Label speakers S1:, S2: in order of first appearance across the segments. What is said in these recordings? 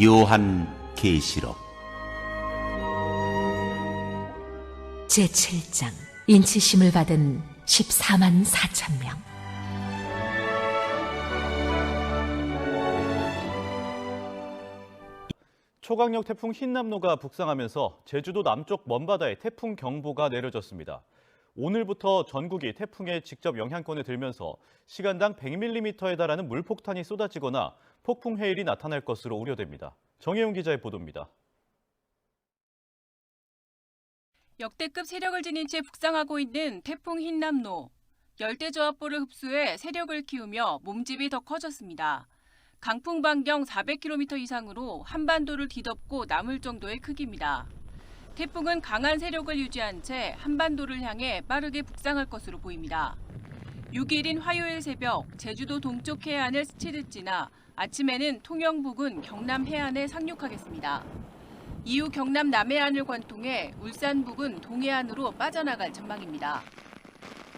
S1: 요한 계시록
S2: 제7장 인치심을 받은 14만 4천 명
S3: 초강력 태풍 흰남노가 북상하면서 제주도 남쪽 먼바다에 태풍 경보가 내려졌습니다. 오늘부터 전국이 태풍의 직접 영향권에 들면서 시간당 100mm에 달하는 물폭탄이 쏟아지거나 폭풍 해일이 나타날 것으로 우려됩니다. 정혜용 기자의 보도입니다.
S4: 역대급 세력을 지닌 채 북상하고 있는 태풍 흰남노. 열대저압보를 흡수해 세력을 키우며 몸집이 더 커졌습니다. 강풍 반경 400km 이상으로 한반도를 뒤덮고 남을 정도의 크기입니다. 태풍은 강한 세력을 유지한 채 한반도를 향해 빠르게 북상할 것으로 보입니다. 6일인 화요일 새벽 제주도 동쪽 해안을 스치듯 지나 아침에는 통영 부근 경남 해안에 상륙하겠습니다. 이후 경남 남해안을 관통해 울산 부근 동해안으로 빠져나갈 전망입니다.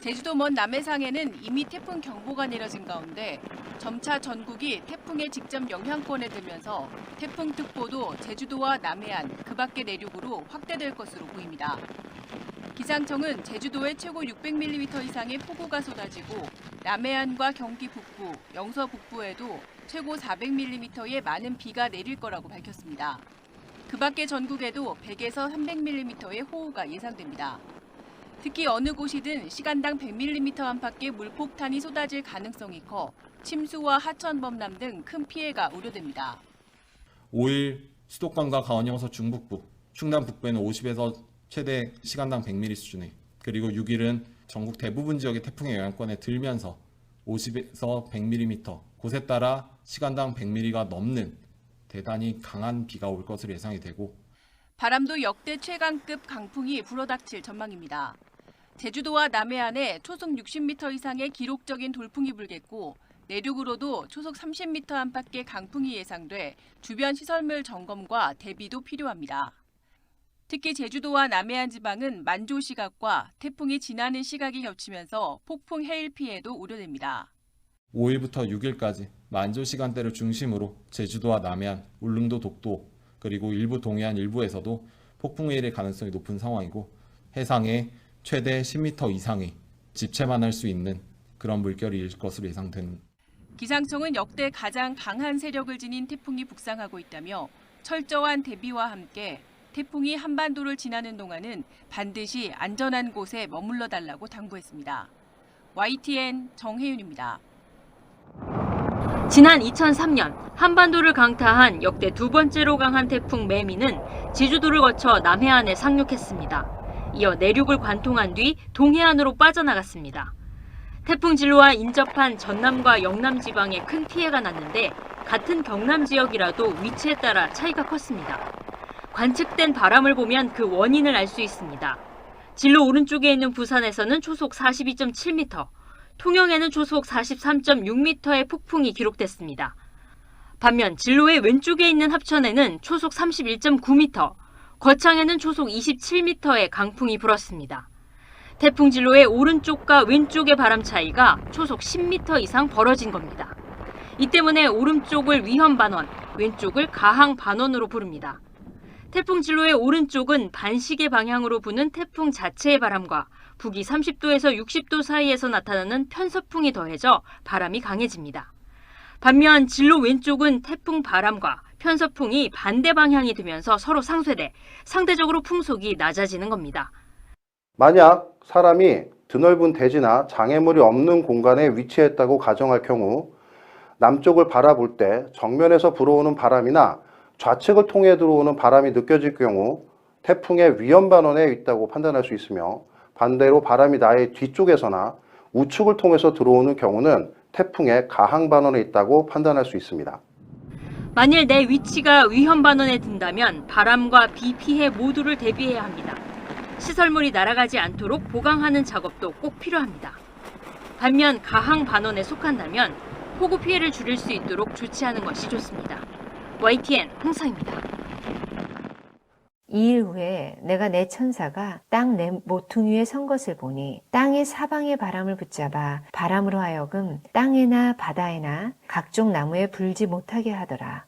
S4: 제주도 먼 남해상에는 이미 태풍 경보가 내려진 가운데 점차 전국이 태풍의 직접 영향권에 들면서 태풍특보도 제주도와 남해안, 그 밖의 내륙으로 확대될 것으로 보입니다. 기상청은 제주도에 최고 600mm 이상의 폭우가 쏟아지고 남해안과 경기 북부, 영서 북부에도 최고 400mm의 많은 비가 내릴 거라고 밝혔습니다. 그 밖의 전국에도 100에서 300mm의 호우가 예상됩니다. 특히 어느 곳이든 시간당 100mm 안팎의 물폭탄이 쏟아질 가능성이 커 침수와 하천 범람 등 큰 피해가 우려됩니다.
S5: 5일 수도권과 강원영서 중북부, 충남 북부에는 50에서 최대 시간당 100mm 수준의 그리고 6일은 전국 대부분 지역의 태풍의 영향권에 들면서 50에서 100mm 곳에 따라 시간당 100mm가 넘는 대단히 강한 비가 올 것으로 예상이 되고
S4: 바람도 역대 최강급 강풍이 불어닥칠 전망입니다. 제주도와 남해안에 초속 60m 이상의 기록적인 돌풍이 불겠고 내륙으로도 초속 30m 안팎의 강풍이 예상돼 주변 시설물 점검과 대비도 필요합니다. 특히 제주도와 남해안 지방은 만조 시각과 태풍이 지나는 시각이 겹치면서 폭풍 해일 피해도 우려됩니다.
S5: 5일부터 6일까지 만조 시간대를 중심으로 제주도와 남해안, 울릉도, 독도 그리고 일부 동해안 일부에서도 폭풍 해일의 가능성이 높은 상황이고 해상에 최대 10m 이상의 집채만 할 수 있는 그런 물결이 일 것으로 예상됩니다.
S4: 기상청은 역대 가장 강한 세력을 지닌 태풍이 북상하고 있다며 철저한 대비와 함께 태풍이 한반도를 지나는 동안은 반드시 안전한 곳에 머물러 달라고 당부했습니다. YTN 정혜윤입니다.
S6: 지난 2003년 한반도를 강타한 역대 두 번째로 강한 태풍 매미는 제주도를 거쳐 남해안에 상륙했습니다. 이어 내륙을 관통한 뒤 동해안으로 빠져나갔습니다. 태풍 진로와 인접한 전남과 영남 지방에 큰 피해가 났는데 같은 경남 지역이라도 위치에 따라 차이가 컸습니다. 관측된 바람을 보면 그 원인을 알 수 있습니다. 진로 오른쪽에 있는 부산에서는 초속 42.7m, 통영에는 초속 43.6m의 폭풍이 기록됐습니다. 반면 진로의 왼쪽에 있는 합천에는 초속 31.9m, 거창에는 초속 27m의 강풍이 불었습니다. 태풍 진로의 오른쪽과 왼쪽의 바람 차이가 초속 10m 이상 벌어진 겁니다. 이 때문에 오른쪽을 위험 반원, 왼쪽을 가항 반원으로 부릅니다. 태풍 진로의 오른쪽은 반시계 방향으로 부는 태풍 자체의 바람과 북위 30도에서 60도 사이에서 나타나는 편서풍이 더해져 바람이 강해집니다. 반면 진로 왼쪽은 태풍 바람과 편서풍이 반대 방향이 되면서 서로 상쇄돼 상대적으로 풍속이 낮아지는 겁니다.
S7: 만약 사람이 드넓은 대지나 장애물이 없는 공간에 위치했다고 가정할 경우 남쪽을 바라볼 때 정면에서 불어오는 바람이나 좌측을 통해 들어오는 바람이 느껴질 경우 태풍의 위험 반원에 있다고 판단할 수 있으며 반대로 바람이 나의 뒤쪽에서나 우측을 통해서 들어오는 경우는 태풍의 가항 반원에 있다고 판단할 수 있습니다.
S6: 만일 내 위치가 위험 반원에 든다면 바람과 비 피해 모두를 대비해야 합니다. 시설물이 날아가지 않도록 보강하는 작업도 꼭 필요합니다. 반면 가항 반원에 속한다면 폭우 피해를 줄일 수 있도록 조치하는 것이 좋습니다. YTN 홍사입니다.
S8: 2일 후에 내가 내 천사가 땅 내 모퉁 위에 선 것을 보니 땅의 사방의 바람을 붙잡아 바람으로 하여금 땅에나 바다에나 각종 나무에 불지 못하게 하더라.